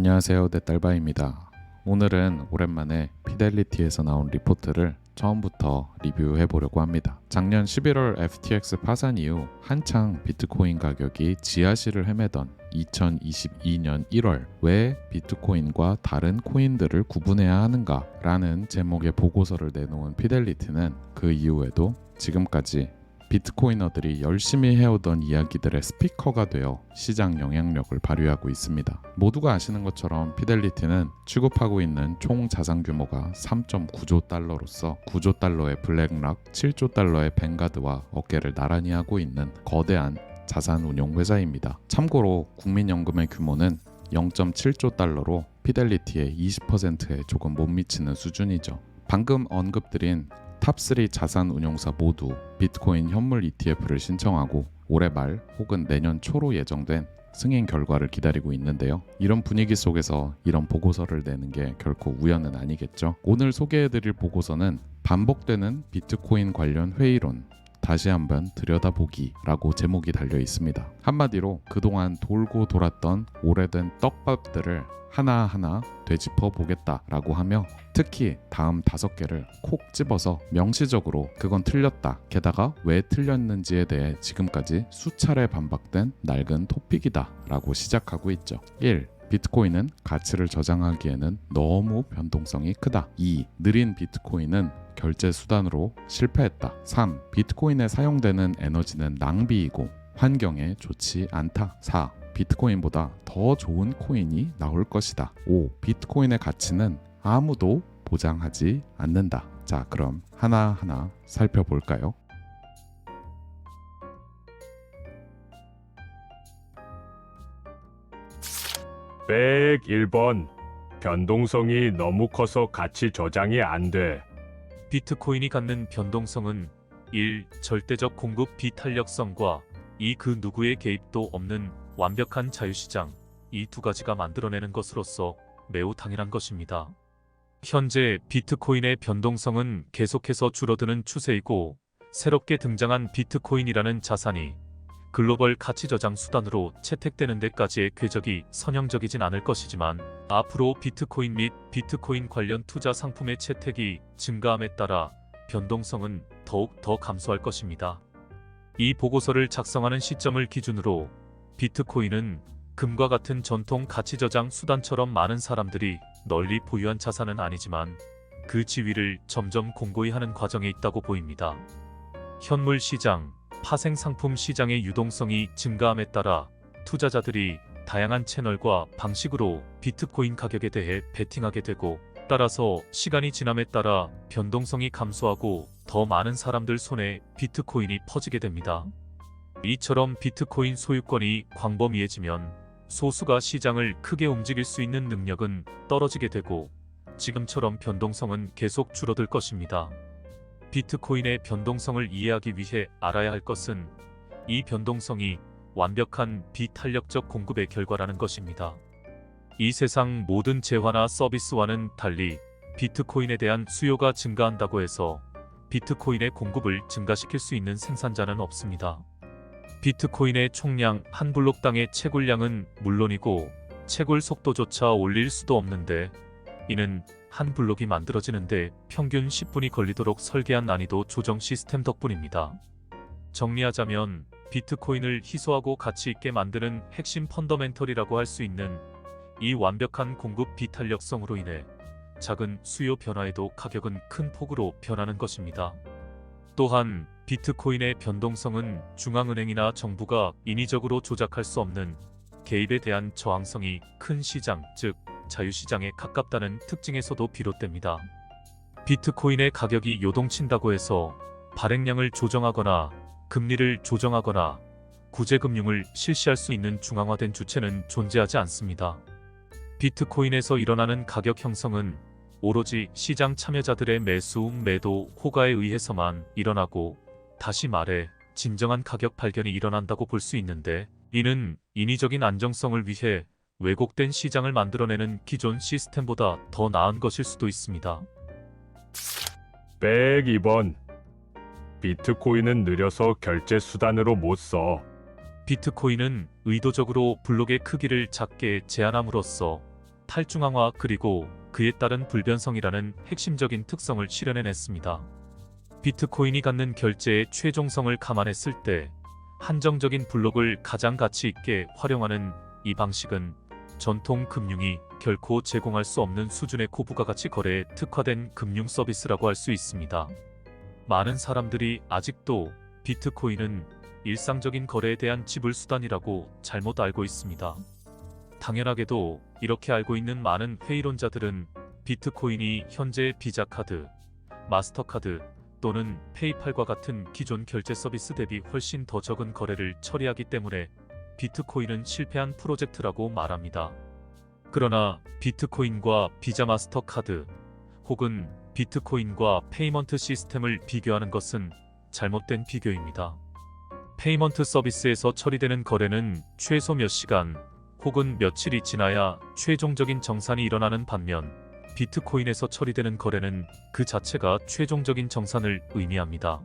안녕하세요. 넷딸바입니다. 오늘은 오랜만에 피델리티에서 나온 리포트를 처음부터 리뷰해 보려고 합니다. 작년 11월 FTX 파산 이후 한창 비트코인 가격이 지하실을 헤매던 2022년 1월 왜 비트코인과 다른 코인들을 구분해야 하는가 라는 제목의 보고서를 내놓은 피델리티는 그 이후에도 지금까지 비트코이너들이 열심히 해오던 이야기들의 스피커가 되어 시장 영향력을 발휘하고 있습니다. 모두가 아시는 것처럼 피델리티는 취급하고 있는 총 자산 규모가 3.9조 달러로서 9조 달러의 블랙락, 7조 달러의 뱅가드와 어깨를 나란히 하고 있는 거대한 자산 운용 회사입니다. 참고로 국민연금의 규모는 0.7조 달러로 피델리티의 20%에 조금 못 미치는 수준이죠. 방금 언급드린 탑3 자산 운용사 모두 비트코인 현물 ETF를 신청하고 올해 말 혹은 내년 초로 예정된 승인 결과를 기다리고 있는데요. 이런 분위기 속에서 이런 보고서를 내는 게 결코 우연은 아니겠죠. 오늘 소개해드릴 보고서는 반복되는 비트코인 관련 회의론 다시 한번 들여다보기라고 제목이 달려 있습니다. 한마디로 그동안 돌고 돌았던 오래된 떡밥들을 하나하나 되짚어 보겠다라고 하며 특히 다음 다섯 개를 콕 집어서 명시적으로 그건 틀렸다. 게다가 왜 틀렸는지에 대해 지금까지 수차례 반박된 낡은 토픽이다라고 시작하고 있죠. 1. 비트코인은 가치를 저장하기에는 너무 변동성이 크다. 2. 느린 비트코인은 결제 수단으로 실패했다. 3. 비트코인에 사용되는 에너지는 낭비이고 환경에 좋지 않다. 4. 비트코인보다 더 좋은 코인이 나올 것이다. 5. 비트코인의 가치는 아무도 보장하지 않는다. 자, 그럼 하나하나 살펴볼까요? 101번 변동성이 너무 커서 가치 저장이 안 돼. 비트코인이 갖는 변동성은 1. 절대적 공급 비탄력성과 2. 그 누구의 개입도 없는 완벽한 자유시장 이 두 가지가 만들어내는 것으로서 매우 당연한 것입니다. 현재 비트코인의 변동성은 계속해서 줄어드는 추세이고 새롭게 등장한 비트코인이라는 자산이 글로벌 가치 저장 수단으로 채택되는 데까지의 궤적이 선형적이진 않을 것이지만 앞으로 비트코인 및 비트코인 관련 투자 상품의 채택이 증가함에 따라 변동성은 더욱 더 감소할 것입니다. 이 보고서를 작성하는 시점을 기준으로 비트코인은 금과 같은 전통 가치 저장 수단처럼 많은 사람들이 널리 보유한 자산은 아니지만 그 지위를 점점 공고히 하는 과정에 있다고 보입니다. 현물 시장, 파생 상품 시장의 유동성이 증가함에 따라 투자자들이 다양한 채널과 방식으로 비트코인 가격에 대해 베팅하게 되고 따라서 시간이 지남에 따라 변동성이 감소하고 더 많은 사람들 손에 비트코인이 퍼지게 됩니다. 이처럼 비트코인 소유권이 광범위해지면 소수가 시장을 크게 움직일 수 있는 능력은 떨어지게 되고 지금처럼 변동성은 계속 줄어들 것입니다. 비트코인의 변동성을 이해하기 위해 알아야 할 것은 이 변동성이 완벽한 비탄력적 공급의 결과라는 것입니다. 이 세상 모든 재화나 서비스와는 달리 비트코인에 대한 수요가 증가한다고 해서 비트코인의 공급을 증가시킬 수 있는 생산자는 없습니다. 비트코인의 총량 한 블록당의 채굴량은 물론이고 채굴 속도조차 올릴 수도 없는데 이는 한 블록이 만들어지는데 평균 10분이 걸리도록 설계한 난이도 조정 시스템 덕분입니다. 정리하자면 비트코인을 희소하고 가치 있게 만드는 핵심 펀더멘털이라고 할 수 있는 이 완벽한 공급 비탄력성으로 인해 작은 수요 변화에도 가격은 큰 폭으로 변하는 것입니다. 또한 비트코인의 변동성은 중앙은행이나 정부가 인위적으로 조작할 수 없는 개입에 대한 저항성이 큰 시장, 즉 자유시장에 가깝다는 특징에서도 비롯됩니다. 비트코인의 가격이 요동친다고 해서 발행량을 조정하거나 금리를 조정하거나 구제금융을 실시할 수 있는 중앙화된 주체는 존재하지 않습니다. 비트코인에서 일어나는 가격 형성은 오로지 시장 참여자들의 매수, 매도, 호가에 의해서만 일어나고 다시 말해 진정한 가격 발견이 일어난다고 볼 수 있는데 이는 인위적인 안정성을 위해 왜곡된 시장을 만들어내는 기존 시스템보다 더 나은 것일 수도 있습니다. 102번 비트코인은 느려서 결제 수단으로 못 써. 비트코인은 의도적으로 블록의 크기를 작게 제한함으로써 탈중앙화 그리고 그에 따른 불변성이라는 핵심적인 특성을 실현해냈습니다. 비트코인이 갖는 결제의 최종성을 감안했을 때 한정적인 블록을 가장 가치 있게 활용하는 이 방식은 전통 금융이 결코 제공할 수 없는 수준의 고부가가치 거래에 특화된 금융 서비스라고 할 수 있습니다. 많은 사람들이 아직도 비트코인은 일상적인 거래에 대한 지불 수단이라고 잘못 알고 있습니다. 당연하게도 이렇게 알고 있는 많은 회의론자들은 비트코인이 현재 비자 카드, 마스터카드 또는 페이팔과 같은 기존 결제 서비스 대비 훨씬 더 적은 거래를 처리하기 때문에 비트코인은 실패한 프로젝트라고 말합니다. 그러나 비트코인과 비자 마스터카드 혹은 비트코인과 페이먼트 시스템을 비교하는 것은 잘못된 비교입니다. 페이먼트 서비스에서 처리되는 거래는 최소 몇 시간 혹은 며칠이 지나야 최종적인 정산이 일어나는 반면 비트코인에서 처리되는 거래는 그 자체가 최종적인 정산을 의미합니다.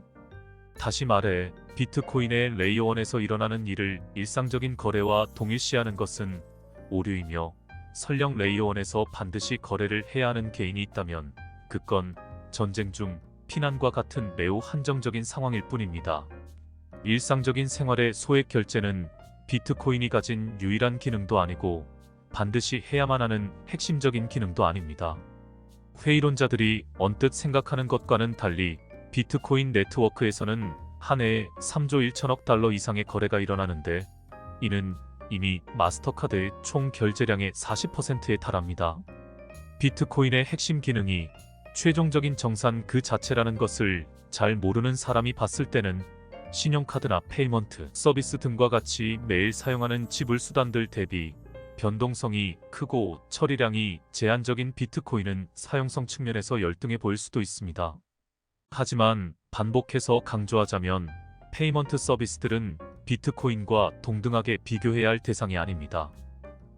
다시 말해 비트코인의 레이어 1에서 일어나는 일을 일상적인 거래와 동일시하는 것은 오류이며 설령 레이어 1에서 반드시 거래를 해야 하는 개인이 있다면 그건 전쟁 중 피난과 같은 매우 한정적인 상황일 뿐입니다. 일상적인 생활의 소액 결제는 비트코인이 가진 유일한 기능도 아니고 반드시 해야만 하는 핵심적인 기능도 아닙니다. 회의론자들이 언뜻 생각하는 것과는 달리 비트코인 네트워크에서는 한 해에 3조 1천억 달러 이상의 거래가 일어나는데 이는 이미 마스터카드의 총 결제량의 40%에 달합니다. 비트코인의 핵심 기능이 최종적인 정산 그 자체라는 것을 잘 모르는 사람이 봤을 때는 신용카드나 페이먼트 서비스 등과 같이 매일 사용하는 지불 수단들 대비 변동성이 크고 처리량이 제한적인 비트코인은 사용성 측면에서 열등해 보일 수도 있습니다. 하지만 반복해서 강조하자면 페이먼트 서비스들은 비트코인과 동등하게 비교해야 할 대상이 아닙니다.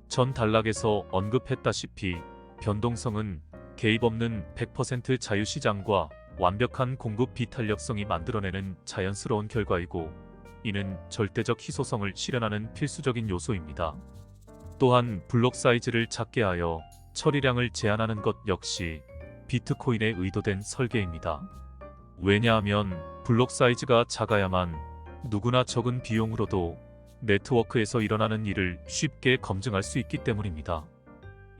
전 단락에서 언급했다시피 변동성은 개입 없는 100% 자유시장과 완벽한 공급 비탄력성이 만들어내는 자연스러운 결과이고 이는 절대적 희소성을 실현하는 필수적인 요소입니다. 또한 블록 사이즈를 작게 하여 처리량을 제한하는 것 역시 비트코인의 의도된 설계입니다. 왜냐하면 블록 사이즈가 작아야만 누구나 적은 비용으로도 네트워크에서 일어나는 일을 쉽게 검증할 수 있기 때문입니다.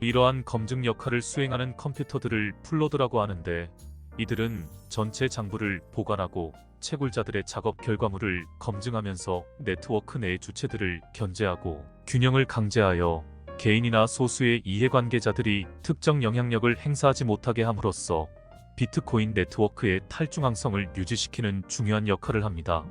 이러한 검증 역할을 수행하는 컴퓨터들을 플로드라고 하는데 이들은 전체 장부를 보관하고 채굴자들의 작업 결과물을 검증하면서 네트워크 내의 주체들을 견제하고 균형을 강제하여 개인이나 소수의 이해관계자들이 특정 영향력을 행사하지 못하게 함으로써 비트코인 네트워크의 탈중앙성을 유지시키는 중요한 역할을 합니다.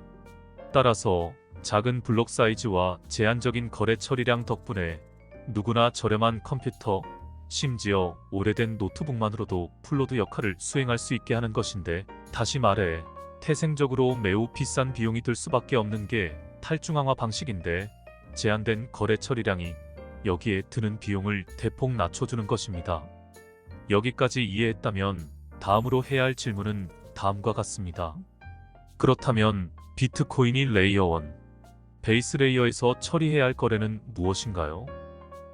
따라서 작은 블록 사이즈와 제한적인 거래 처리량 덕분에 누구나 저렴한 컴퓨터, 심지어 오래된 노트북만으로도 플로드 역할을 수행할 수 있게 하는 것인데 다시 말해 태생적으로 매우 비싼 비용이 들 수밖에 없는 게 탈중앙화 방식인데 제한된 거래 처리량이 여기에 드는 비용을 대폭 낮춰주는 것입니다. 여기까지 이해했다면 다음으로 해야 할 질문은 다음과 같습니다. 그렇다면 비트코인이 레이어 1, 베이스 레이어에서 처리해야 할 거래는 무엇인가요?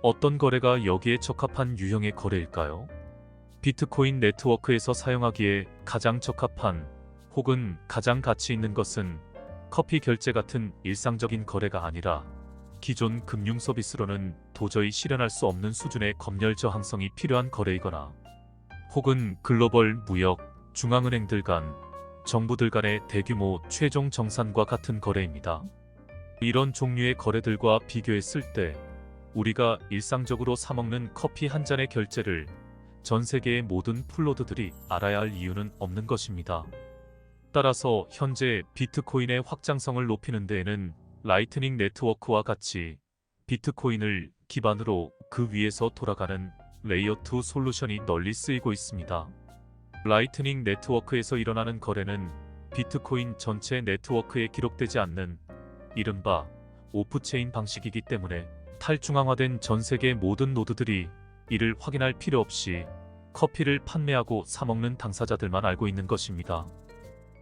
어떤 거래가 여기에 적합한 유형의 거래일까요? 비트코인 네트워크에서 사용하기에 가장 적합한 혹은 가장 가치 있는 것은 커피 결제 같은 일상적인 거래가 아니라 기존 금융 서비스로는 도저히 실현할 수 없는 수준의 검열 저항성이 필요한 거래이거나 혹은 글로벌 무역, 중앙은행들 간, 정부들 간의 대규모 최종 정산과 같은 거래입니다. 이런 종류의 거래들과 비교했을 때 우리가 일상적으로 사먹는 커피 한 잔의 결제를 전 세계의 모든 플로드들이 알아야 할 이유는 없는 것입니다. 따라서 현재 비트코인의 확장성을 높이는 데에는 라이트닝 네트워크와 같이 비트코인을 기반으로 그 위에서 돌아가는 레이어 2 솔루션이 널리 쓰이고 있습니다. 라이트닝 네트워크에서 일어나는 거래는 비트코인 전체 네트워크에 기록되지 않는 이른바 오프체인 방식이기 때문에 탈중앙화된 전 세계 모든 노드들이 이를 확인할 필요 없이 커피를 판매하고 사먹는 당사자들만 알고 있는 것입니다.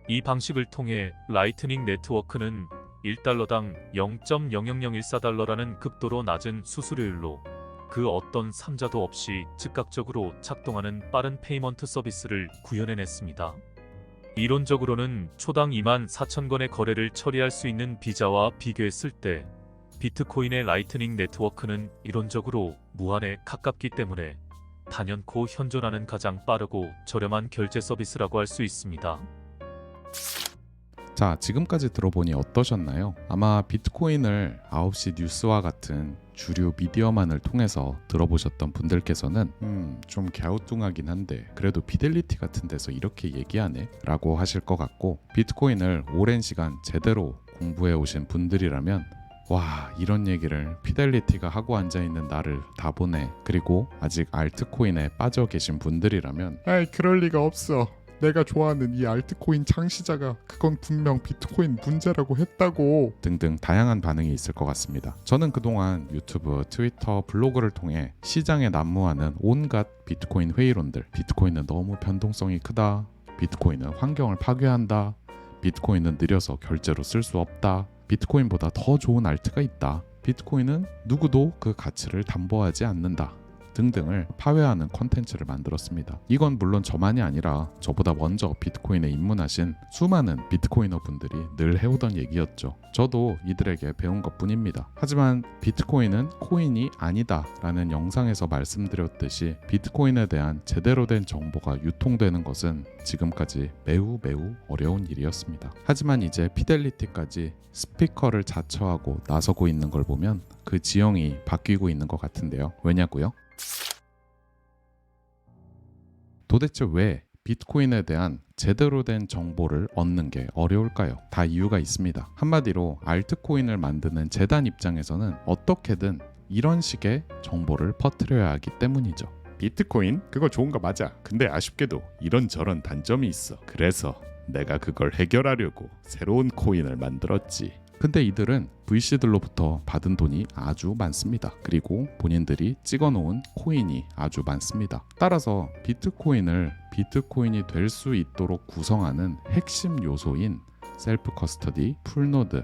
이 방식을 통해 라이트닝 네트워크는 1달러당 0.00014달러라는 극도로 낮은 수수료율로 그 어떤 상자도 없이 즉각적으로 작동하는 빠른 페이먼트 서비스를 구현해냈습니다. 이론적으로는 초당 2만 4천 건의 거래를 처리할 수 있는 비자와 비교했을 때 비트코인의 라이트닝 네트워크는 이론적으로 무한에 가깝기 때문에 단연코 현존하는 가장 빠르고 저렴한 결제 서비스라고 할 수 있습니다. 자, 지금까지 들어보니 어떠셨나요? 아마 비트코인을 9시 뉴스와 같은 주류 미디어만을 통해서 들어보셨던 분들께서는 음, 좀 갸우뚱하긴 한데 그래도 피델리티 같은 데서 이렇게 얘기하네? 라고 하실 것 같고 비트코인을 오랜 시간 제대로 공부해 오신 분들이라면 와 이런 얘기를 피델리티가 하고 앉아있는 나를 다 보네 그리고 아직 알트코인에 빠져 계신 분들이라면 아이 그럴 리가 없어. 내가 좋아하는 이 알트코인 창시자가 그건 분명 비트코인 문제라고 했다고. 등등 다양한 반응이 있을 것 같습니다. 저는 그동안 유튜브, 트위터, 블로그를 통해 시장에 난무하는 온갖 비트코인 회의론들, 비트코인은 너무 변동성이 크다, 비트코인은 환경을 파괴한다, 비트코인은 느려서 결제로 쓸 수 없다, 비트코인보다 더 좋은 알트가 있다, 비트코인은 누구도 그 가치를 담보하지 않는다. 등등을 파괴하는 컨텐츠를 만들었습니다. 이건 물론 저만이 아니라 저보다 먼저 비트코인에 입문하신 수많은 비트코이너 분들이 늘 해오던 얘기였죠. 저도 이들에게 배운 것 뿐입니다. 하지만 비트코인은 코인이 아니다 라는 영상에서 말씀드렸듯이 비트코인에 대한 제대로 된 정보가 유통되는 것은 지금까지 매우 매우 어려운 일이었습니다. 하지만 이제 피델리티까지 스피커를 자처하고 나서고 있는 걸 보면 그 지형이 바뀌고 있는 것 같은데요. 왜냐고요? 도대체 왜 비트코인에 대한 제대로 된 정보를 얻는 게 어려울까요? 다 이유가 있습니다. 한마디로 알트코인을 만드는 재단 입장에서는 어떻게든 이런 식의 정보를 퍼뜨려야 하기 때문이죠. 비트코인 그거 좋은 거 맞아. 근데 아쉽게도 이런저런 단점이 있어. 그래서 내가 그걸 해결하려고 새로운 코인을 만들었지. 근데 이들은 VC들로부터 받은 돈이 아주 많습니다. 그리고 본인들이 찍어놓은 코인이 아주 많습니다. 따라서 비트코인을 비트코인이 될 수 있도록 구성하는 핵심 요소인 셀프 커스터디, 풀노드,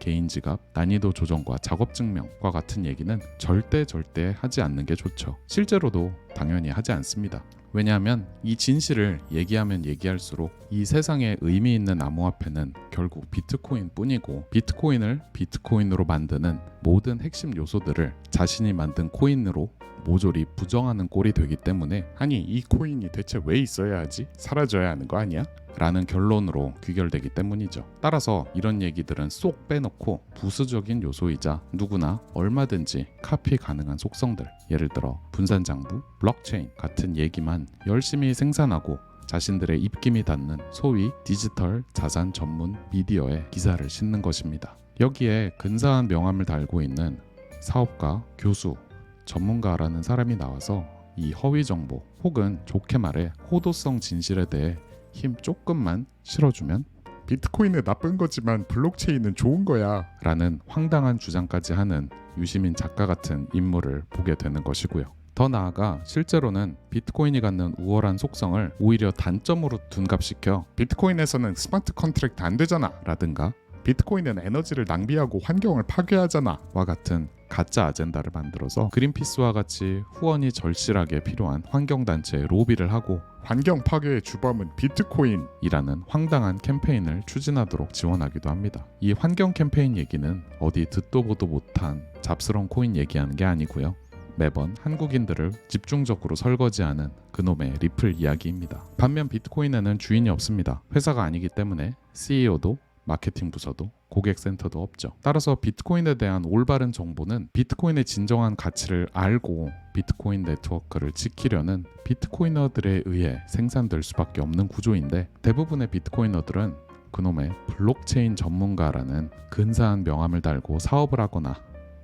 개인 지갑, 난이도 조정과 작업 증명과 같은 얘기는 절대 절대 하지 않는 게 좋죠. 실제로도 당연히 하지 않습니다. 왜냐하면 이 진실을 얘기하면 얘기할수록 이 세상에 의미 있는 암호화폐는 결국 비트코인 뿐이고 비트코인을 비트코인으로 만드는 모든 핵심 요소들을 자신이 만든 코인으로 모조리 부정하는 꼴이 되기 때문에 아니 이 코인이 대체 왜 있어야 하지? 사라져야 하는 거 아니야? 라는 결론으로 귀결되기 때문이죠. 따라서 이런 얘기들은 쏙 빼놓고 부수적인 요소이자 누구나 얼마든지 카피 가능한 속성들, 예를 들어 분산장부, 블록체인 같은 얘기만 열심히 생산하고 자신들의 입김이 닿는 소위 디지털 자산 전문 미디어에 기사를 싣는 것입니다. 여기에 근사한 명함을 달고 있는 사업가, 교수, 전문가라는 사람이 나와서 이 허위 정보 혹은 좋게 말해 호도성 진실에 대해 힘 조금만 실어주면 비트코인은 나쁜 거지만 블록체인은 좋은 거야. 라는 황당한 주장까지 하는 유시민 작가 같은 인물을 보게 되는 것이고요. 더 나아가 실제로는 비트코인이 갖는 우월한 속성을 오히려 단점으로 둔갑시켜 비트코인에서는 스마트 컨트랙트 안 되잖아. 라든가 비트코인은 에너지를 낭비하고 환경을 파괴하잖아. 와 같은 가짜 아젠다를 만들어서 그린피스와 같이 후원이 절실하게 필요한 환경단체에 로비를 하고 환경 파괴의 주범은 비트코인. 이라는 황당한 캠페인을 추진하도록 지원하기도 합니다. 이 환경 캠페인 얘기는 어디 듣도 보도 못한 잡스러운 코인 얘기하는 게 아니고요. 매번 한국인들을 집중적으로 설거지하는 그놈의 리플 이야기입니다. 반면 비트코인에는 주인이 없습니다. 회사가 아니기 때문에 CEO도 마케팅 부서도 고객센터도 없죠. 따라서 비트코인에 대한 올바른 정보는 비트코인의 진정한 가치를 알고 비트코인 네트워크를 지키려는 비트코이너들에 의해 생산될 수밖에 없는 구조인데 대부분의 비트코이너들은 그놈의 블록체인 전문가라는 근사한 명함을 달고 사업을 하거나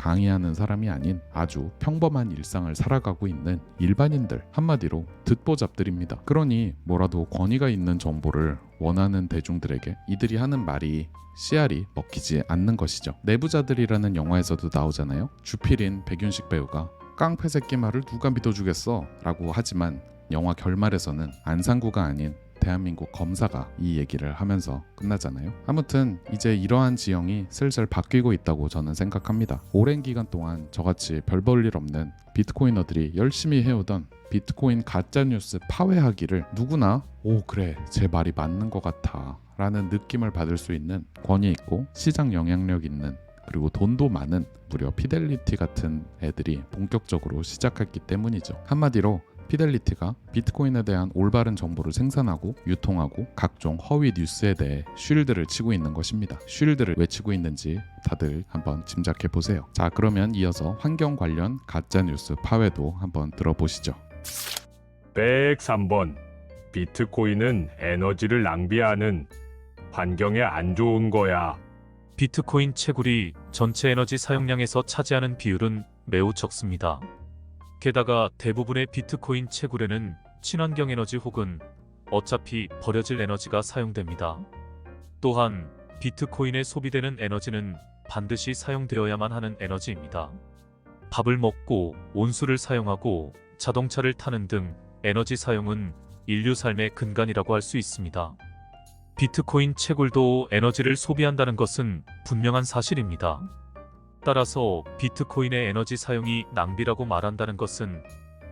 강의하는 사람이 아닌 아주 평범한 일상을 살아가고 있는 일반인들 한마디로 듣보잡들입니다. 그러니 뭐라도 권위가 있는 정보를 원하는 대중들에게 이들이 하는 말이 씨알이 먹히지 않는 것이죠. 내부자들이라는 영화에서도 나오잖아요. 주필인 백윤식 배우가 깡패 새끼 말을 누가 믿어주겠어 라고 하지만 영화 결말에서는 안상구가 아닌 대한민국 검사가 이 얘기를 하면서 끝나잖아요. 아무튼 이제 이러한 지형이 슬슬 바뀌고 있다고 저는 생각합니다. 오랜 기간 동안 저같이 별 볼 일 없는 비트코이너들이 열심히 해오던 비트코인 가짜 뉴스 파회하기를 누구나 오 그래 제 말이 맞는 것 같아 라는 느낌을 받을 수 있는 권위 있고 시장 영향력 있는 그리고 돈도 많은 무려 피델리티 같은 애들이 본격적으로 시작했기 때문이죠. 한마디로 피델리티가 비트코인에 대한 올바른 정보를 생산하고 유통하고 각종 허위 뉴스에 대해 쉴드를 치고 있는 것입니다. 쉴드를 왜 치고 있는지 다들 한번 짐작해 보세요. 자, 그러면 이어서 환경 관련 가짜 뉴스 파회도 한번 들어보시죠. 103번 비트코인은 에너지를 낭비하는 환경에 안 좋은 거야. 비트코인 채굴이 전체 에너지 사용량에서 차지하는 비율은 매우 적습니다. 게다가 대부분의 비트코인 채굴에는 친환경 에너지 혹은 어차피 버려질 에너지가 사용됩니다. 또한 비트코인에 소비되는 에너지는 반드시 사용되어야만 하는 에너지입니다. 밥을 먹고 온수를 사용하고 자동차를 타는 등 에너지 사용은 인류 삶의 근간이라고 할 수 있습니다. 비트코인 채굴도 에너지를 소비한다는 것은 분명한 사실입니다. 따라서 비트코인의 에너지 사용이 낭비라고 말한다는 것은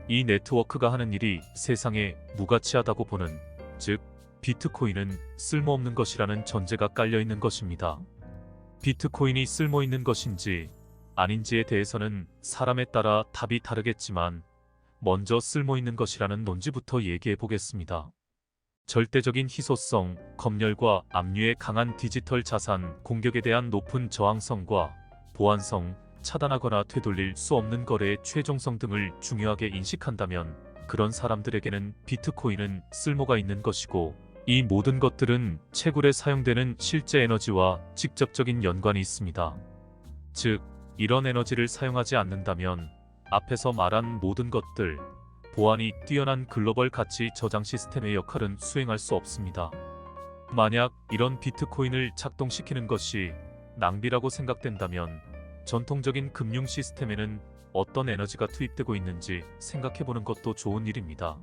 이 네트워크가 하는 일이 세상에 무가치하다고 보는, 즉, 비트코인은 쓸모없는 것이라는 전제가 깔려 있는 것입니다. 비트코인이 쓸모 있는 것인지 아닌지에 대해서는 사람에 따라 답이 다르겠지만, 먼저 쓸모 있는 것이라는 논지부터 얘기해 보겠습니다. 절대적인 희소성, 검열과 압류의 강한 디지털 자산 공격에 대한 높은 저항성과 보안성, 차단하거나 되돌릴 수 없는 거래의 최종성 등을 중요하게 인식한다면 그런 사람들에게는 비트코인은 쓸모가 있는 것이고 이 모든 것들은 채굴에 사용되는 실제 에너지와 직접적인 연관이 있습니다. 즉, 이런 에너지를 사용하지 않는다면 앞에서 말한 모든 것들, 보안이 뛰어난 글로벌 가치 저장 시스템의 역할은 수행할 수 없습니다. 만약 이런 비트코인을 작동시키는 것이 낭비라고 생각된다면 전통적인 금융 시스템에는 어떤 에너지가 투입되고 있는지 생각해 보는 것도 좋은 일입니다.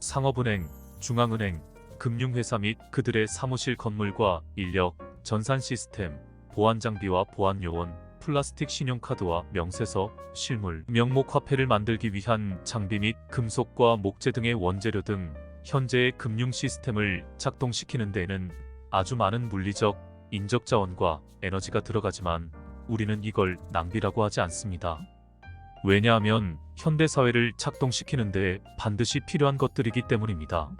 상업은행, 중앙은행, 금융회사 및 그들의 사무실 건물과 인력, 전산 시스템, 보안 장비와 보안 요원, 플라스틱 신용카드와 명세서, 실물, 명목 화폐를 만들기 위한 장비 및 금속과 목재 등의 원재료 등 현재의 금융 시스템을 작동시키는 데에는 아주 많은 물리적, 인적 자원과 에너지가 들어가지만 우리는 이걸 낭비라고 하지 않습니다. 왜냐하면 현대 사회를 작동시키는 데 반드시 필요한 것들이기 때문입니다.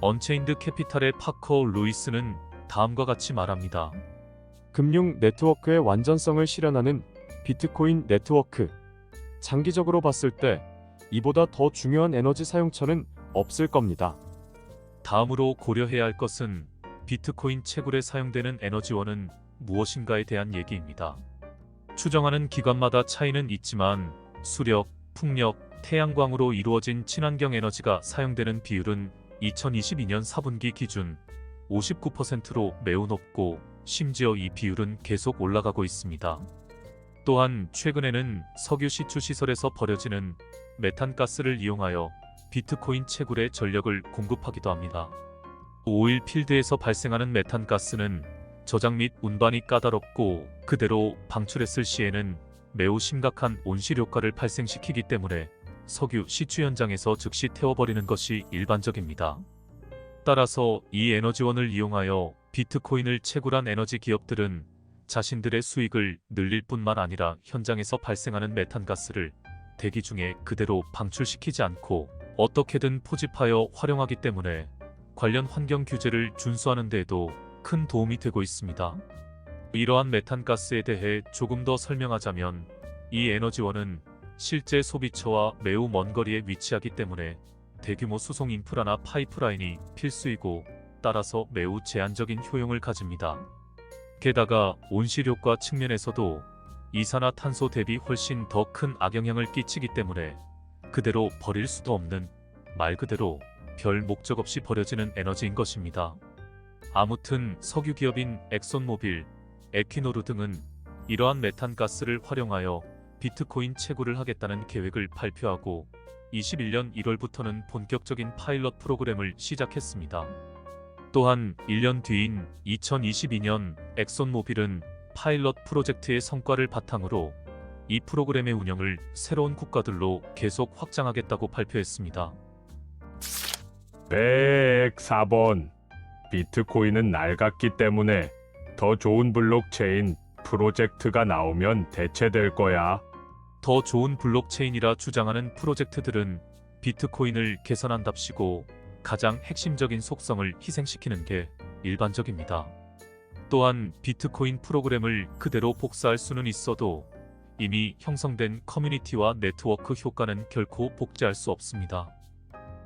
언체인드 캐피탈의 파커 루이스는 다음과 같이 말합니다. 금융 네트워크의 완전성을 실현하는 비트코인 네트워크. 장기적으로 봤을 때 이보다 더 중요한 에너지 사용처는 없을 겁니다. 다음으로 고려해야 할 것은 비트코인 채굴에 사용되는 에너지원은 무엇인가에 대한 얘기입니다. 추정하는 기관마다 차이는 있지만 수력, 풍력, 태양광으로 이루어진 친환경 에너지가 사용되는 비율은 2022년 4분기 기준 59%로 매우 높고 심지어 이 비율은 계속 올라가고 있습니다. 또한 최근에는 석유 시추 시설에서 버려지는 메탄가스를 이용하여 비트코인 채굴에 전력을 공급하기도 합니다. 오일 필드에서 발생하는 메탄가스는 저장 및 운반이 까다롭고 그대로 방출했을 시에는 매우 심각한 온실 효과를 발생시키기 때문에 석유 시추 현장에서 즉시 태워버리는 것이 일반적입니다. 따라서 이 에너지원을 이용하여 비트코인을 채굴한 에너지 기업들은 자신들의 수익을 늘릴 뿐만 아니라 현장에서 발생하는 메탄가스를 대기 중에 그대로 방출시키지 않고 어떻게든 포집하여 활용하기 때문에 관련 환경 규제를 준수하는 데에도 큰 도움이 되고 있습니다. 이러한 메탄가스에 대해 조금 더 설명하자면 이 에너지원은 실제 소비처와 매우 먼 거리에 위치하기 때문에 대규모 수송 인프라나 파이프라인이 필수이고 따라서 매우 제한적인 효용을 가집니다. 게다가 온실 효과 측면에서도 이산화탄소 대비 훨씬 더 큰 악영향을 끼치기 때문에 그대로 버릴 수도 없는 말 그대로 별 목적 없이 버려지는 에너지인 것입니다. 아무튼 석유 기업인 엑손모빌, 에퀴노르 등은 이러한 메탄가스를 활용하여 비트코인 채굴을 하겠다는 계획을 발표하고 2021년 1월부터는 본격적인 파일럿 프로그램을 시작했습니다. 또한 1년 뒤인 2022년 엑손모빌은 파일럿 프로젝트의 성과를 바탕으로 이 프로그램의 운영을 새로운 국가들로 계속 확장하겠다고 발표했습니다. 104번 비트코인은 낡았기 때문에 더 좋은 블록체인 프로젝트가 나오면 대체될 거야. 더 좋은 블록체인이라 주장하는 프로젝트들은 비트코인을 개선한답시고 가장 핵심적인 속성을 희생시키는 게 일반적입니다. 또한 비트코인 프로그램을 그대로 복사할 수는 있어도 이미 형성된 커뮤니티와 네트워크 효과는 결코 복제할 수 없습니다.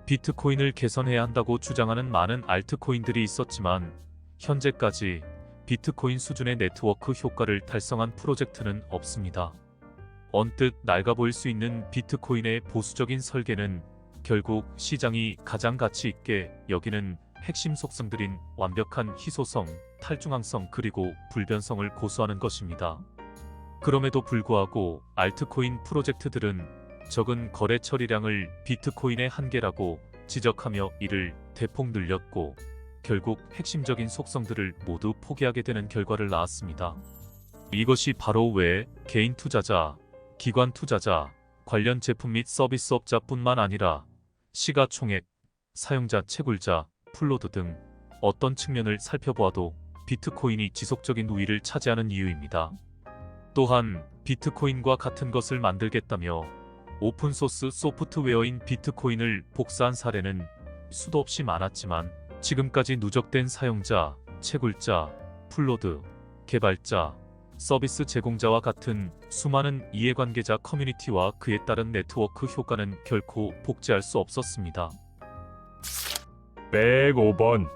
비트코인을 개선해야 한다고 주장하는 많은 알트코인들이 있었지만 현재까지 비트코인 수준의 네트워크 효과를 달성한 프로젝트는 없습니다. 언뜻 낡아 보일 수 있는 비트코인의 보수적인 설계는 결국 시장이 가장 가치 있게 여기는 핵심 속성들인 완벽한 희소성, 탈중앙성 그리고 불변성을 고수하는 것입니다. 그럼에도 불구하고 알트코인 프로젝트들은 적은 거래 처리량을 비트코인의 한계라고 지적하며 이를 대폭 늘렸고 결국 핵심적인 속성들을 모두 포기하게 되는 결과를 낳았습니다. 이것이 바로 왜 개인 투자자, 기관 투자자, 관련 제품 및 서비스 업자뿐만 아니라 시가총액, 사용자 채굴자, 플로드 등 어떤 측면을 살펴보아도 비트코인이 지속적인 우위를 차지하는 이유입니다. 또한 비트코인과 같은 것을 만들겠다며 오픈소스 소프트웨어인 비트코인을 복사한 사례는 수도 없이 많았지만 지금까지 누적된 사용자, 채굴자, 플로드, 개발자, 서비스 제공자와 같은 수많은 이해관계자 커뮤니티와 그에 따른 네트워크 효과는 결코 복제할 수 없었습니다. 105번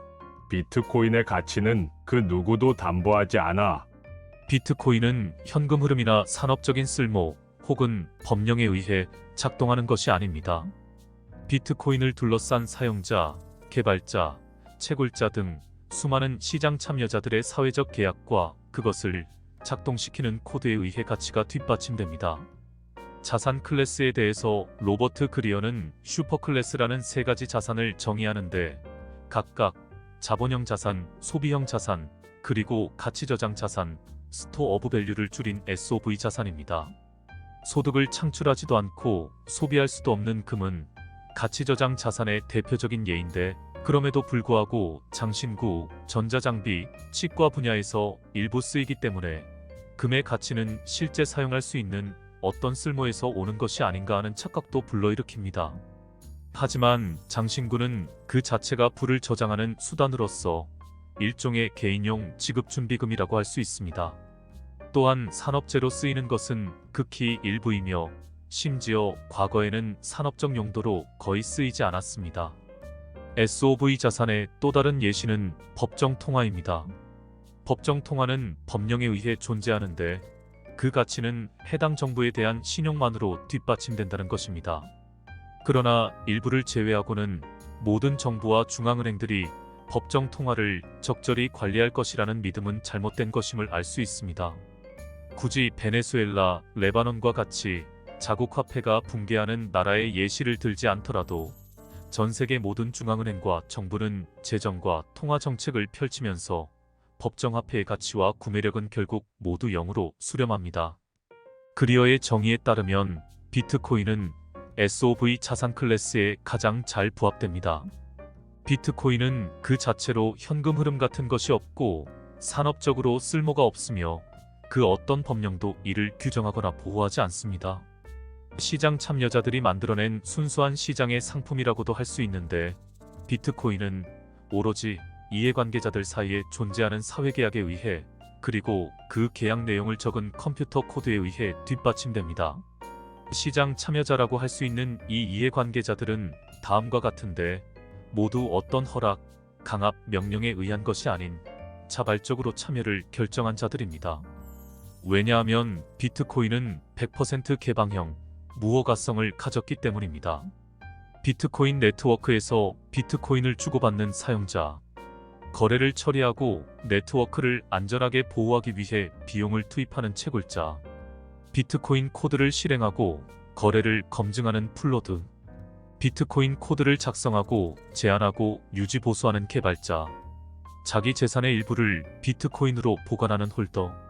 비트코인의 가치는 그 누구도 담보하지 않아. 비트코인은 현금 흐름이나 산업적인 쓸모 혹은 법령에 의해 작동하는 것이 아닙니다. 비트코인을 둘러싼 사용자, 개발자, 채굴자 등 수많은 시장 참여자들의 사회적 계약과 그것을 작동시키는 코드에 의해 가치가 뒷받침됩니다. 자산 클래스에 대해서 로버트 그리어는 슈퍼 클래스라는 세 가지 자산을 정의하는데 각각 자본형 자산, 소비형 자산, 그리고 가치 저장 자산, 스토어 오브 밸류를 줄인 SOV 자산입니다. 소득을 창출하지도 않고 소비할 수도 없는 금은 가치 저장 자산의 대표적인 예인데 그럼에도 불구하고 장신구, 전자장비, 치과 분야에서 일부 쓰이기 때문에 금의 가치는 실제 사용할 수 있는 어떤 쓸모에서 오는 것이 아닌가 하는 착각도 불러일으킵니다. 하지만 장신구는 그 자체가 부를 저장하는 수단으로서 일종의 개인용 지급준비금이라고 할 수 있습니다. 또한 산업재로 쓰이는 것은 극히 일부이며 심지어 과거에는 산업적 용도로 거의 쓰이지 않았습니다. SOV 자산의 또 다른 예시는 법정 통화입니다. 법정 통화는 법령에 의해 존재하는데 그 가치는 해당 정부에 대한 신용만으로 뒷받침된다는 것입니다. 그러나 일부를 제외하고는 모든 정부와 중앙은행들이 법정 통화를 적절히 관리할 것이라는 믿음은 잘못된 것임을 알 수 있습니다. 굳이 베네수엘라, 레바논과 같이 자국 화폐가 붕괴하는 나라의 예시를 들지 않더라도 전 세계 모든 중앙은행과 정부는 재정과 통화 정책을 펼치면서 법정 화폐의 가치와 구매력은 결국 모두 0으로 수렴합니다. 그리어의 정의에 따르면 비트코인은 SOV 자산 클래스에 가장 잘 부합됩니다. 비트코인은 그 자체로 현금 흐름 같은 것이 없고 산업적으로 쓸모가 없으며 그 어떤 법령도 이를 규정하거나 보호하지 않습니다. 시장 참여자들이 만들어낸 순수한 시장의 상품이라고도 할 수 있는데 비트코인은 오로지 이해관계자들 사이에 존재하는 사회계약에 의해 그리고 그 계약 내용을 적은 컴퓨터 코드에 의해 뒷받침됩니다. 시장 참여자라고 할 수 있는 이 이해관계자들은 다음과 같은데 모두 어떤 허락, 강압, 명령에 의한 것이 아닌 자발적으로 참여를 결정한 자들입니다. 왜냐하면 비트코인은 100% 개방형, 무허가성을 가졌기 때문입니다. 비트코인 네트워크에서 비트코인을 주고받는 사용자, 거래를 처리하고 네트워크를 안전하게 보호하기 위해 비용을 투입하는 채굴자, 비트코인 코드를 실행하고 거래를 검증하는 플로드, 비트코인 코드를 작성하고 제한하고 유지 보수하는 개발자, 자기 재산의 일부를 비트코인으로 보관하는 홀더,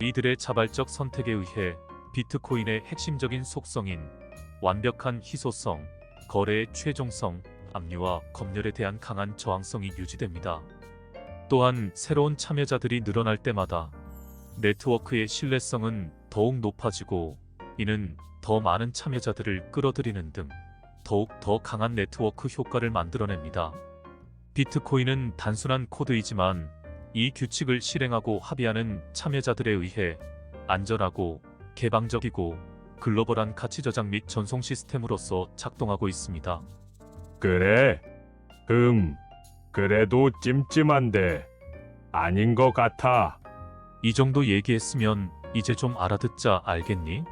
이들의 자발적 선택에 의해 비트코인의 핵심적인 속성인 완벽한 희소성, 거래의 최종성, 압류와 검열에 대한 강한 저항성이 유지됩니다. 또한 새로운 참여자들이 늘어날 때마다 네트워크의 신뢰성은 더욱 높아지고 이는 더 많은 참여자들을 끌어들이는 등 더욱 더 강한 네트워크 효과를 만들어냅니다. 비트코인은 단순한 코드이지만 이 규칙을 실행하고 합의하는 참여자들에 의해 안전하고 개방적이고 글로벌한 가치 저장 및 전송 시스템으로서 작동하고 있습니다. 그래. 음. 그래도 찜찜한데 아닌 것 같아. 이 정도 얘기했으면 이제 좀 알아듣자 알겠니?